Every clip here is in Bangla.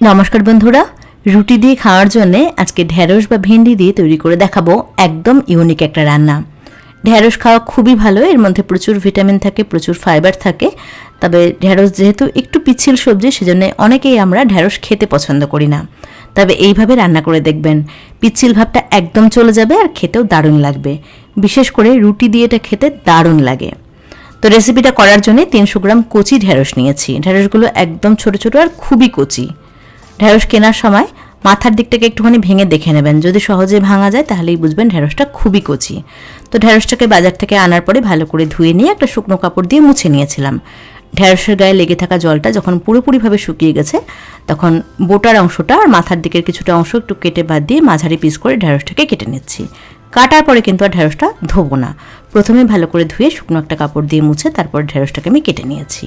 নমস্কার বন্ধুরা, রুটি দিয়ে খাওয়ার জন্যে আজকে ঢ্যাঁড়স বা ভেন্ডি দিয়ে তৈরি করে দেখাবো একদম ইউনিক একটা রান্না। ঢ্যাঁড়স খাওয়া খুবই ভালো, এর মধ্যে প্রচুর ভিটামিন থাকে, প্রচুর ফাইবার থাকে। তবে ঢ্যাঁড়স যেহেতু একটু পিচ্ছিল সবজি, সেজন্য অনেকেই আমরা ঢ্যাঁড়স খেতে পছন্দ করি না। তবে এইভাবে রান্না করে দেখবেন, পিচ্ছিল ভাবটা একদম চলে যাবে আর খেতেও দারুণ লাগবে। বিশেষ করে রুটি দিয়ে এটা খেতে দারুণ লাগে। তো রেসিপিটা করার জন্য তিনশো গ্রাম কচি ঢ্যাঁড়স নিয়েছি। ঢ্যাঁড়সগুলো একদম ছোট ছোট আর খুবই কচি। ঢ্যাঁড়স কেনার সময় মাথার দিকটাকে একটুখানি ভেঙে দেখে নেবেন। যদি সহজে ভাঙা যায়, তাহলেই বুঝবেন ঢ্যাঁড়সটা খুবই কচি। তো ঢ্যাঁড়সটাকে বাজার থেকে আনার পরে ভালো করে ধুয়ে নিয়ে একটা শুকনো কাপড় দিয়ে মুছে নিয়েছিলাম। ঢ্যাঁড়সের গায়ে লেগে থাকা জলটা যখন পুরোপুরিভাবে শুকিয়ে গেছে, তখন বোটার অংশটা আর মাথার দিকের কিছুটা অংশ একটু কেটে বাদ দিয়ে মাঝারি পিস করে ঢ্যাঁড়সটাকে কেটে নিচ্ছি। কাটার পরে কিন্তু আর ঢ্যাঁড়সটা ধোবো না। প্রথমে ভালো করে ধুয়ে শুকনো একটা কাপড় দিয়ে মুছে তারপর ঢ্যাঁড়সটাকে আমি কেটে নিয়েছি।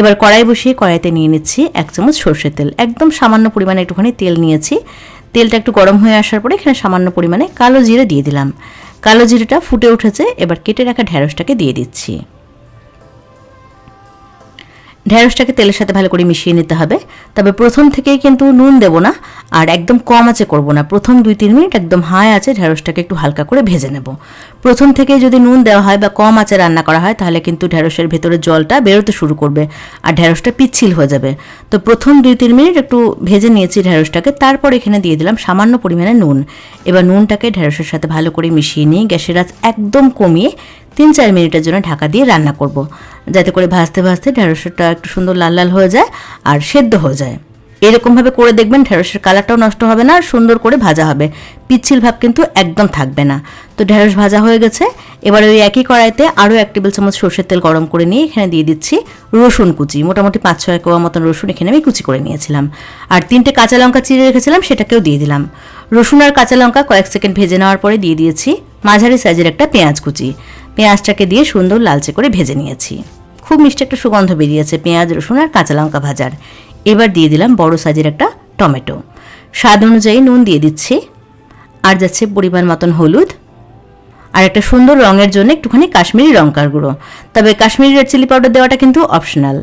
এবার কড়াই বসিয়ে কড়াইতে নিয়ে নিচ্ছি এক চামচ সর্ষের তেল। একদম সামান্য পরিমাণে একটুখানি তেল নিয়েছি। তেলটা একটু গরম হয়ে আসার পরে এখানে সামান্য পরিমাণে কালো জিরে দিয়ে দিলাম। কালো জিরেটা ফুটে উঠেছে, এবার কেটে রাখা ঢ্যাঁড়সটাকে দিয়ে দিচ্ছি। ঢ্যাঁড়সটাকে তেলের সাথে ভালো করে মিশিয়ে নিতে হবে। তবে প্রথম থেকেই কিন্তু নুন দেব না, আর একদম কম আঁচে করব না। প্রথম দুই, তিন মিনিট একদম হাই আছে ঢ্যাঁড়সটাকে একটু হালকা করে ভেজে নেব। প্রথম থেকে যদি নুন দেওয়া হয় বা কম আঁচে রান্না করা হয়, তাহলে কিন্তু ঢ্যাঁড়সের ভেতরে জলটা বেরোতে শুরু করবে, আর ঢেঁড়সটা পিচ্ছিল হয়ে যাবে। তো প্রথম দুই, তিন মিনিট একটু ভেজে নিয়েছি ঢ্যাঁড়সটাকে তারপর এখানে দিয়ে দিলাম সামান্য পরিমাণে নুন। এবার নুনটাকে ঢ্যাঁড়সের সাথে ভালো করে মিশিয়ে নিয়ে গ্যাসের আঁচ একদম কমিয়ে তিন, চার মিনিটের জন্য ঢাকা দিয়ে রান্না করব। যাতে করে ভাজতে ভাজতে ঢেঁড়সটা একটু সুন্দর লাল লাল হয়ে যায় আর সেদ্ধ হয়ে যায়। এরকমভাবে করে দেখবেন ঢেঁড়সের কালারটাও নষ্ট হবে না আর সুন্দর করে ভাজা হবে। পিচ্ছিল ভাব কিন্তু একদম থাকবে না। তো ঢেঁড়স ভাজা হয়ে গেছে। এবার ওই একই কড়াইতে আরও এক টেবিল চামচ সর্ষের তেল গরম করে নিয়ে এখানে দিয়ে দিচ্ছি রসুন কুচি। মোটামুটি পাঁচ ছয় কোয়া মতন রসুন এখানে আমি কুচি করে নিয়েছিলাম। আর তিনটে কাঁচা লঙ্কা চিড়ে রেখেছিলাম, সেটাকেও দিয়ে দিলাম। রসুন আর কাঁচা লঙ্কা কয়েক সেকেন্ড ভেজে নেওয়ার পরে দিয়ে দিয়েছি মাঝারি সাইজের একটা পেঁয়াজ কুচি। পেঁয়াজটাকে দিয়ে সুন্দর লালচে করে ভেজে নিয়েছি। খুব মিষ্টি একটা সুগন্ধ বেরিয়েছে, পেঁয়াজ, রসুন আর কাঁচা লঙ্কা ভাজার। এবার দিয়ে দিলাম বড় সাইজের একটা টমেটো। স্বাদ অনুযায়ী নুন দিয়ে দিচ্ছি। আর যাচ্ছে পরিমাণ মতন হলুদ। আর একটা সুন্দর রঙের জন্য একটুখানি কাশ্মীরি লঙ্কার গুঁড়ো। তবে কাশ্মীরি রেড চিলি পাউডার দেওয়াটা কিন্তু অপশনাল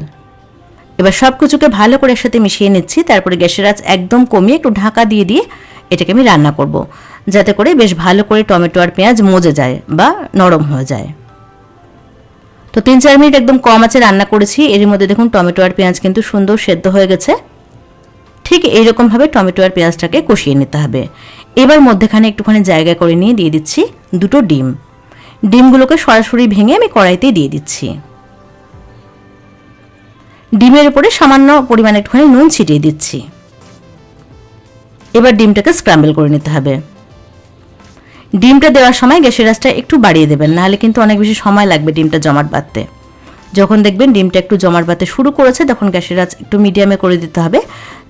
এবার সব কিছুকে ভালো করে একসাথে মিশিয়ে নিচ্ছি। তারপরে গ্যাসের আঁচ একদম কমিয়ে একটু ঢাকা দিয়ে দিয়ে এটাকে আমি রান্না করব। যাতে করে বেশ ভালো করে টমেটো আর পেঁয়াজ মজে যায় বা নরম হয়ে যায়। তো তিন চার মিনিট একদম কম আছে রান্না করেছি। এর মধ্যে দেখুন টমেটো আর পেঁয়াজ কিন্তু সুন্দর সেদ্ধ হয়ে গেছে। ঠিক এইরকমভাবে টমেটো আর পেঁয়াজটাকে কষিয়ে নিতে হবে। এবার মধ্যেখানে একটুখানি জায়গা করে নিয়ে দিয়ে দিচ্ছি দুটো ডিম। ডিমগুলোকে সরাসরি ভেঙে আমি কড়াইতে দিয়ে দিচ্ছি। ডিমের উপরে সামান্য পরিমাণে একটুখানি নুন ছিটিয়ে দিচ্ছি। এবার ডিমটাকে স্ক্রাম্বল করে নিতে হবে। ডিমটা দেওয়ার সময় গ্যাসের আঁচটা একটু বাড়িয়ে দেবেন, নাহলে কিন্তু অনেক বেশি সময় লাগবে ডিমটা জমাট বাঁধতে। যখন দেখবেন ডিমটা একটু জমাট বাঁধতে শুরু করেছে, তখন গ্যাসের আঁচ একটু মিডিয়ামে করে দিতে হবে।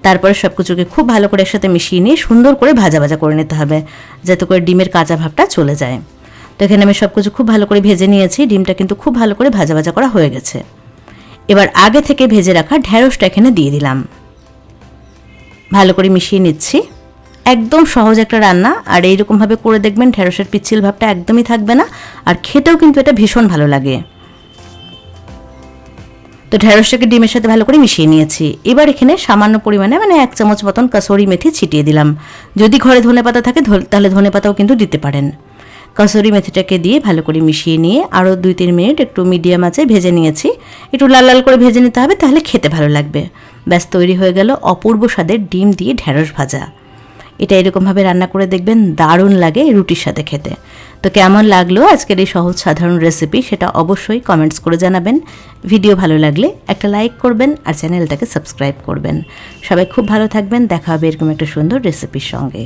তারপরে সব কিছুকে খুব ভালো করে একসাথে মিশিয়ে নিয়ে সুন্দর করে ভাজা ভাজা করে নিতে হবে, যাতে করে ডিমের কাঁচা ভাবটা চলে যায়। তো এখানে আমি সব কিছু খুব ভালো করে ভেজে নিয়েছি, ডিমটা কিন্তু খুব ভালো করে ভাজা ভাজা করা হয়ে গেছে। এবার আগে থেকে ভেজে রাখা ঢ্যাঁড়সটা এখানে দিয়ে দিলাম। ভালো করে মিশিয়ে নিচ্ছি। একদম সহজ একটা রান্না, আর এইরকমভাবে করে দেখবেন ঢেঁড়সের পিচ্ছিল ভাবটা একদমই থাকবে না, আর খেতেও কিন্তু এটা ভীষণ ভালো লাগে। তো ঢেঁড়সটাকে ডিমের সাথে ভালো করে মিশিয়ে নিয়েছি। এবার এখানে সামান্য পরিমাণে মানে এক চামচ মতন কাসরি মেথি ছিটিয়ে দিলাম। যদি ঘরে ধনে পাতা থাকে তাহলে ধনে পাতাও কিন্তু দিতে পারেন। কাসরি মেথিটাকে দিয়ে ভালো করে মিশিয়ে নিয়ে আরও দুই তিন মিনিট একটু মিডিয়াম আছে ভেজে নিয়েছি। একটু লাল লাল করে ভেজে নিতে হবে, তাহলে খেতে ভালো লাগবে। ব্যাস, তৈরি হয়ে গেল অপূর্ব স্বাদের ডিম দিয়ে ঢেঁড়স ভাজা। এটা এরকমভাবে রান্না করে দেখবেন দারুণ লাগে রুটির সাথে খেতে। তো কেমন লাগল আজকের এই সহজ সাধারণ রেসিপি সেটা অবশ্যই কমেন্টস করে জানাবেন। ভিডিও ভালো লাগলে একটা লাইক করবেন আর চ্যানেলটাকে সাবস্ক্রাইব করবেন। সবাই খুব ভালো থাকবেন, দেখা হবে এরকম একটা সুন্দর রেসিপির সঙ্গে।